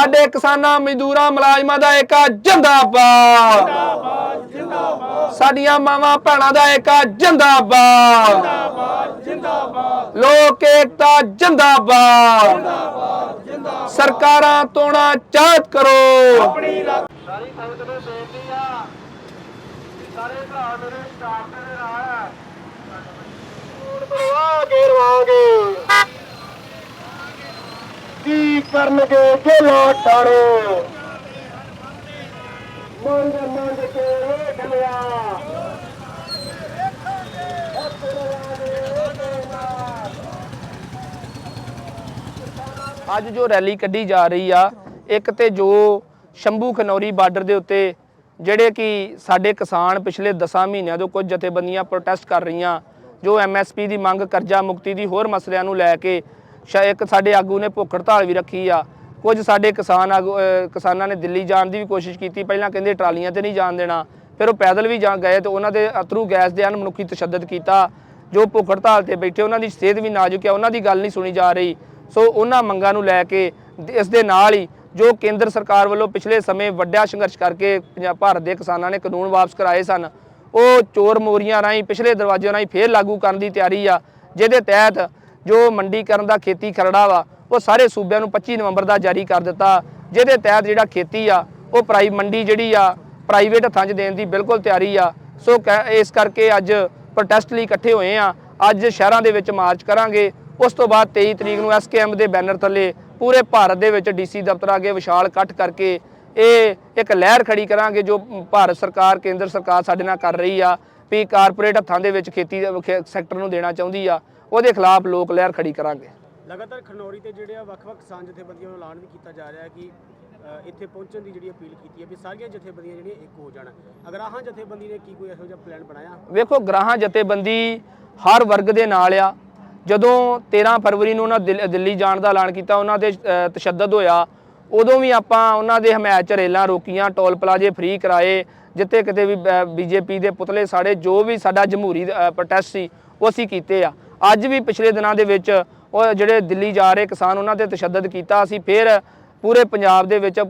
ਸਾਡੇ ਕਿਸਾਨਾਂ, ਮਜ਼ਦੂਰਾਂ, ਮੁਲਾਜ਼ਮਾਂ ਦਾ ਏਕਾ ਜਿੰਦਾਬਾਦ। ਸਾਡੀਆਂ ਮਾਵਾਂ, ਭੈਣਾਂ ਦਾ ਏਕਾ ਜਿੰਦਾਬਾਦ। ਲੋਕ ਏਕਤਾ ਜਿੰਦਾਬਾਦ। ਸਰਕਾਰਾਂ ਤੋਣਾ ਚਾਹਤ ਕਰੋ। ਸਾਰੀ ਸੰਗਤ ਨੂੰ ਬੇਨਤੀ ਆ ਸਾਰੇ ਭਰਾ ਮੇਰੇ ਸਟਾਫ ਦੇ ਨਾਲ ਆ ਕੋਣ ਪਰਵਾਹ ਗੇਰਵਾਂਗੇ ਕੀ ਕਰਨਗੇ ਜੇਲਾ ਟਾਣੇ ਮੰਗ ਮੰਗ ਕੇ ਵੇਖ ਲਿਆ ਅੱਜ ਜੋ ਰੈਲੀ ਕੱਢੀ ਜਾ ਰਹੀ ਆ, ਇੱਕ ਤੇ ਜੋ ਸ਼ੰਭੂ ਖਨੌਰੀ ਬਾਰਡਰ ਦੇ ਉੱਤੇ ਜਿਹੜੇ ਕਿ ਸਾਡੇ ਕਿਸਾਨ ਪਿਛਲੇ 10 ਮਹੀਨਿਆਂ ਤੋਂ ਕੁਝ ਜਥੇਬੰਦੀਆਂ ਪ੍ਰੋਟੈਸਟ ਕਰ ਰਹੀਆਂ, ਜੋ ਐਮਐਸਪੀ ਦੀ ਮੰਗ ਕਰਜ਼ਾ ਮੁਕਤੀ ਦੀ ਹੋਰ ਮਸਲਿਆਂ ਨੂੰ ਲੈ ਕੇ ਸ਼ਾ- ਇੱਕ ਸਾਡੇ ਆਗੂ ਨੇ ਭੁੱਖ ਹੜਤਾਲ ਵੀ ਰੱਖੀ ਆ। ਕੁਝ ਸਾਡੇ ਕਿਸਾਨ ਆਗੂ ਕਿਸਾਨਾਂ ਨੇ ਦਿੱਲੀ ਜਾਣ ਦੀ ਵੀ ਕੋਸ਼ਿਸ਼ ਕੀਤੀ। ਪਹਿਲਾਂ ਕਹਿੰਦੇ ਟਰਾਲੀਆਂ ਤੇ ਨਹੀਂ ਜਾਣ ਦੇਣਾ। ਫਿਰ ਉਹ ਪੈਦਲ ਵੀ ਜਾ ਗਏ ਤੇ ਉਹਨਾਂ ਦੇ ਅਥਰੂ ਗੈਸ ਦੇ ਅਣਮਨੁੱਖੀ ਤਸ਼ੱਦਦ ਕੀਤਾ। ਜੋ ਭੁੱਖ ਹੜਤਾਲ ਤੇ ਬੈਠੇ, ਉਹਨਾਂ ਦੀ ਸਿਹਤ ਵੀ ਨਾਜ਼ੁਕ ਹੈ ਉਹਨਾਂ ਦੀ ਗੱਲ ਨਹੀਂ ਸੁਣੀ ਜਾ ਰਹੀ। ਸੋ ਉਹਨਾਂ ਮੰਗਾਂ ਨੂੰ ਲੈ ਕੇ ਇਸ ਦੇ ਨਾਲ ਹੀ ਜੋ ਕੇਂਦਰ ਸਰਕਾਰ ਵੱਲੋਂ ਪਿਛਲੇ ਸਮੇਂ ਵੱਡਾ ਸੰਘਰਸ਼ ਕਰਕੇ ਪੰਜਾਬ, ਭਾਰਤ ਦੇ ਕਿਸਾਨਾਂ ਨੇ ਕਾਨੂੰਨ ਵਾਪਸ ਕਰਾਏ ਸਨ। ਉਹ ਚੋਰ ਮੋਰੀਆਂ ਰਾਹੀਂ, ਪਿਛਲੇ ਦਰਵਾਜ਼ਿਆਂ ਰਾਹੀਂ ਫੇਰ ਲਾਗੂ ਕਰਨ ਦੀ ਤਿਆਰੀ ਆ। ਜਿਹਦੇ ਤਹਿਤ ਜੋ ਮੰਡੀਕਰਨ ਦਾ ਖੇਤੀ ਖਰੜਾ ਵਾ, ਉਹ ਸਾਰੇ ਸੂਬਿਆਂ ਨੂੰ 25 ਨਵੰਬਰ ਦਾ ਜਾਰੀ ਕਰ ਦਿੱਤਾ। ਜਿਹਦੇ ਤਹਿਤ ਜਿਹੜਾ ਖੇਤੀ ਆ, ਉਹ ਪ੍ਰਾਈ ਮੰਡੀ ਜਿਹੜੀ ਆ, ਪ੍ਰਾਈਵੇਟ ਹੱਥਾਂ 'ਚ ਦੇਣ ਦੀ ਬਿਲਕੁਲ ਤਿਆਰੀ ਆ। ਸੋ ਕਹਿ- ਇਸ ਕਰਕੇ ਅੱਜ ਪ੍ਰੋਟੈਸਟ ਲਈ ਇਕੱਠੇ ਹੋਏ ਆ। ਅੱਜ ਸ਼ਹਿਰਾਂ ਦੇ ਵਿੱਚ ਮਾਰਚ ਕਰਾਂਗੇ। ਉਸ ਤੋਂ ਬਾਅਦ 23 ਤਰੀਕ ਨੂੰ ਐਸਕੇਐਮ ਦੇ ਬੈਨਰ ਥੱਲੇ ਪੂਰੇ ਭਾਰਤ ਦੇ ਵਿੱਚ ਡੀਸੀ ਦਫ਼ਤਰ ਅੱਗੇ ਵਿਸ਼ਾਲ ਇਕੱਠ ਕਰਕੇ ਇਹ ਇੱਕ ਲਹਿਰ ਖੜੀ ਕਰਾਂਗੇ ਜੋ ਭਾਰਤ ਸਰਕਾਰ, ਕੇਂਦਰ ਸਰਕਾਰ ਸਾਡੇ ਨਾਲ ਕਰ ਰਹੀ ਆ, ਵੀ ਕਾਰਪੋਰੇਟ ਹੱਥਾਂ ਦੇ ਵਿੱਚ ਖੇਤੀ ਖੇ- ਸੈਕਟਰ ਨੂੰ ਦੇਣਾ ਚਾਹੁੰਦੀ ਆ। ਉਹਦੇ ਖਿਲਾਫ ਲੋਕ ਲਹਿਰ ਖੜੀ ਕਰਾਂਗੇ। ਲਗਾਤਾਰ ਖਨੌਰੀ ਤੇ ਜਿਹੜੇ ਆ ਵੱਖ-ਵੱਖ ਕਿਸਾਨ ਜਥੇਬੰਦੀਆਂ ਵੱਲੋਂ ਐਲਾਨ ਵੀ ਕੀਤਾ ਜਾ ਰਿਹਾ ਹੈ ਕਿ ਇੱਥੇ ਪਹੁੰਚਣ ਦੀ ਜਿਹੜੀ ਅਪੀਲ ਕੀਤੀ ਹੈ ਵੀ ਸਾਰੀਆਂ ਜਥੇਬੰਦੀਆਂ ਜਿਹੜੀਆਂ ਇੱਕ ਹੋ ਜਾਣ। ਅਗਰ ਆਹਾਂ ਜਥੇਬੰਦੀ ਨੇ ਕੀ ਕੋਈ ਇਹੋ ਜਿਹਾ ਪਲਾਨ ਬਣਾਇਆ? ਵੇਖੋ ਗ੍ਰਾਹਾਂ ਜਥੇਬੰਦੀ ਹਰ ਵਰਗ ਦੇ ਨਾਲ ਆ। ਜਦੋਂ 13 ਫਰਵਰੀ ਨੂੰ ਉਹਨਾਂ ਦਿੱਲ- ਜਾਣ ਦਾ ਐਲਾਨ ਕੀਤਾ ਉਹਨਾਂ ਅ, ਤਸ਼ੱਦਦ ਹੋਇਆ ਉਦੋਂ ਵੀ ਆਪਾਂ ਉਹਨਾਂ ਦੇ ਹਮਾਇਤ ਚ ਰੇਲਾਂ ਰੋਕੀਆਂ ਟੋਲ ਪਲਾਜੇ ਫ੍ਰੀ ਕਰਾਏ ਜਿੱਥੇ ਕਿਤੇ ਵੀ ਬੀਜੇਪੀ ਦੇ ਪੁਤਲੇ ਸਾੜੇ ਜੋ ਵੀ ਸਾਡਾ ਜਮਹੂਰੀ ਪ੍ਰੋਟੈਸਟ ਸੀ ਉਹ ਅਸੀਂ ਕੀਤੇ ਆ। ਅੱਜ ਵੀ ਪਿਛਲੇ ਦਿਨਾਂ ਦੇ ਵਿੱਚ ਉਹ ਜਿਹੜੇ ਦਿੱਲੀ ਜਾ ਰਹੇ ਕਿਸਾਨ ਉਹਨਾਂ ਤੇ ਤਸ਼ੱਦਦ ਕੀਤਾ, ਅਸੀਂ ਫਿਰ ਪੂਰੇ ਪੰਜਾਬ ਦੇ ਵਿੱਚ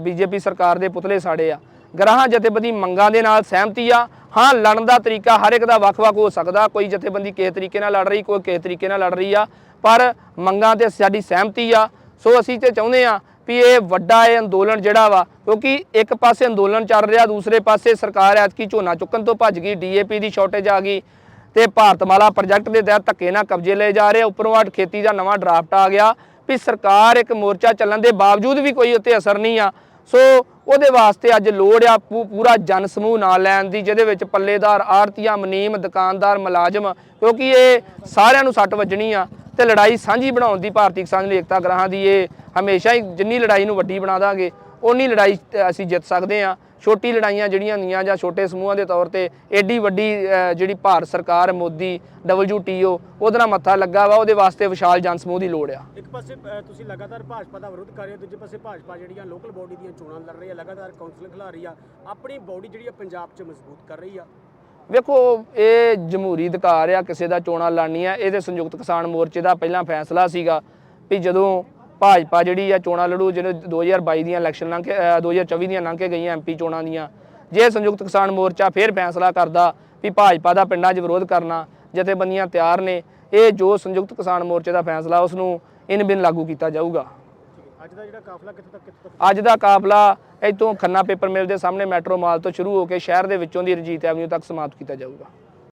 ਬੀਜੇਪੀ ਸਰਕਾਰ ਦੇ ਪੁਤਲੇ ਸਾੜੇ ਆ। ਗ੍ਰਾਹਾਂ ਜਥੇਬੰਦੀ ਮੰਗਾਂ ਦੇ ਨਾਲ ਸਹਿਮਤੀ ਆ। ਹਾਂ, ਲੜਨ ਦਾ ਤਰੀਕਾ ਹਰ ਇੱਕ ਦਾ ਵੱਖ-ਵੱਖ ਹੋ ਸਕਦਾ। ਕੋਈ ਜਥੇਬੰਦੀ ਕਿਸੇ ਤਰੀਕੇ ਨਾਲ ਲੜ ਰਹੀ, ਕੋਈ ਕਿਸੇ ਤਰੀਕੇ ਨਾਲ ਲੜ ਰਹੀ ਆ। ਪਰ ਮੰਗਾਂ ਤੇ ਸਾਡੀ ਸਹਿਮਤੀ ਆ। ਸੋ ਅਸੀਂ ਤੇ ਚਾਹੁੰਦੇ ਆ ਵੀ ਇਹ ਵੱਡਾ ਇਹ ਅੰਦੋਲਨ ਜਿਹੜਾ ਵਾ, ਕਿਉਂਕਿ ਇੱਕ ਪਾਸੇ ਅੰਦੋਲਨ ਚੱਲ ਰਿਹਾ, ਦੂਸਰੇ ਪਾਸੇ ਸਰਕਾਰ ਐਤਕੀ ਝੋਨਾ ਚੁੱਕਣ ਤੋਂ ਭੱਜ ਗਈ, ਡੀਏਪੀ ਦੀ ਸ਼ਾਰਟੇਜ ਆ ਗਈ ਤੇ ਭਾਰਤਮਾਲਾ ਪ੍ਰੋਜੈਕਟ ਦੇ ਤਹਿਤ ਧੱਕੇ ਨਾਲ ਕਬਜ਼ੇ ਲਏ ਜਾ ਰਹੇ ਉੱਪਰੋਂ ਅੱਡ ਖੇਤੀ ਦਾ ਨਵਾਂ ਡਰਾਫਟ ਆ ਗਿਆ ਵੀ ਸਰਕਾਰ ਇੱਕ ਮੋਰਚਾ ਚੱਲਣ ਦੇ ਬਾਵਜੂਦ ਵੀ ਕੋਈ ਉੱਤੇ ਅਸਰ ਨਹੀਂ ਆ। ਸੋ ਉਹਦੇ ਵਾਸਤੇ ਅੱਜ ਲੋੜ ਆ ਪੂ- ਪੂਰਾ ਜਨ ਸਮੂਹ ਨਾਲ ਲੈਣ ਦੀ, ਜਿਹਦੇ ਵਿੱਚ ਪੱਲੇਦਾਰ ਆੜਤੀਆਂ, ਮਨੀਮ, ਦੁਕਾਨਦਾਰ, ਮੁਲਾਜ਼ਮ, ਕਿਉਂਕਿ ਇਹ ਸਾਰਿਆਂ ਨੂੰ ਸੱਟ ਵੱਜਣੀ ਆ ਤੇ ਲੜਾਈ ਸਾਂਝੀ ਬਣਾਉਣ ਦੀ ਭਾਰਤੀ ਕਿਸਾਨ ਏਕਤਾ ਗ੍ਰਾਹਾਂ ਦੀ ਇਹ ਹਮੇਸ਼ਾ ਹੀ ਜਿੰਨੀ ਲੜਾਈ ਨੂੰ ਵੱਡੀ ਬਣਾ ਦਾਂਗੇ ਉਨੀ ਲੜਾਈ ਅਸੀਂ ਜਿੱਤ ਸਕਦੇ ਆ। ਛੋਟੀ ਲੜਾਈਆਂ ਜਿਹੜੀਆਂ ਹੁੰਦੀਆਂ ਜਾਂ ਛੋਟੇ ਸਮੂਹਾਂ ਦੇ ਤੌਰ ਤੇ ਏਡੀ ਵੱਡੀ ਜਿਹੜੀ ਭਾਰਤ ਸਰਕਾਰ ਮੋਦੀ WTO ਉਹਦੇ ਨਾਲ ਮੱਥਾ ਲੱਗਾ ਵਾ ਉਹਦੇ ਵਾਸਤੇ ਵਿਸ਼ਾਲ ਜਨ ਸਮੂਹ ਦੀ ਲੋੜ ਆ। ਇੱਕ ਪਾਸੇ ਤੁਸੀਂ ਲਗਾਤਾਰ ਭਾਜਪਾ ਦਾ ਵਿਰੋਧ ਕਰ ਰਹੇ ਹੋ ਦੂਜੇ ਪਾਸੇ ਭਾਜਪਾ ਜਿਹੜੀਆਂ ਲੋਕਲ ਬੋਡੀ ਦੀਆਂ ਚੋਣਾਂ ਲੜ ਰਹੀ ਹੈ ਲਗਾਤਾਰ ਕੌਂਸਲ ਖਿਲਾ ਰਹੀ ਆ ਆਪਣੀ ਬੋਡੀ ਜਿਹੜੀ ਆ ਪੰਜਾਬ 'ਚ ਮਜ਼ਬੂਤ ਕਰ ਰਹੀ ਆ। ਵੇਖੋ ਇਹ ਜਮਹੂਰੀ ਅਧਿਕਾਰ ਆ ਕਿਸੇ ਦਾ ਚੋਣਾਂ ਲੜਨੀਆਂ ਇਹ ਤੇ ਸੰਯੁਕਤ ਕਿਸਾਨ ਮੋਰਚੇ ਦਾ ਪਹਿਲਾਂ ਫੈਸਲਾ ਸੀਗਾ ਵੀ ਜਦੋਂ ਭਾਜਪਾ ਜਿਹੜੀ ਆ ਚੋਣਾਂ ਲੜੂ ਜਿਹੜੇ 2022 ਦੀਆਂ ਇਲੈਕਸ਼ਨ ਲੰਘ ਕੇ ਅ, 2024 ਦੀਆਂ ਲੰਘ ਕੇ ਗਈਆਂ ਐਮਪੀ ਚੋਣਾਂ ਦੀਆਂ ਜੇ ਸੰਯੁਕਤ ਕਿਸਾਨ ਮੋਰਚਾ ਫੇਰ ਫੈਸਲਾ ਕਰਦਾ ਵੀ ਭਾਜਪਾ ਦਾ ਪਿੰਡਾਂ 'ਚ ਵਿਰੋਧ ਕਰਨਾ ਜਥੇਬੰਦੀਆਂ ਤਿਆਰ ਨੇ ਇਹ ਜੋ ਸੰਯੁਕਤ ਕਿਸਾਨ ਮੋਰਚੇ ਦਾ ਫੈਸਲਾ ਉਸ ਨੂੰ ਇਨ ਬਿਨ ਲਾਗੂ ਕੀਤਾ ਜਾਊਗਾ। ਅੱਜ ਦਾ ਜਿਹੜਾ ਕਾਫਲਾ ਕਿੱਥੋਂ ਤੱਕ ਕਿੱਥੋਂ ਤੱਕ? ਅੱਜ ਦਾ ਕਾਫਲਾ ਇੱਥੋਂ ਖੰਨਾ ਪੇਪਰ ਮਿਲ ਦੇ ਸਾਹਮਣੇ ਮੈਟਰੋ ਮਾਲ ਤੋਂ ਸ਼ੁਰੂ ਹੋ ਕੇ ਸ਼ਹਿਰ ਦੇ ਵਿੱਚੋਂ ਦੀ ਰਣਜੀਤ ਐਵਨਿਊ ਤੱਕ ਸਮਾਪਤ ਕੀਤਾ ਜਾਊਗਾ।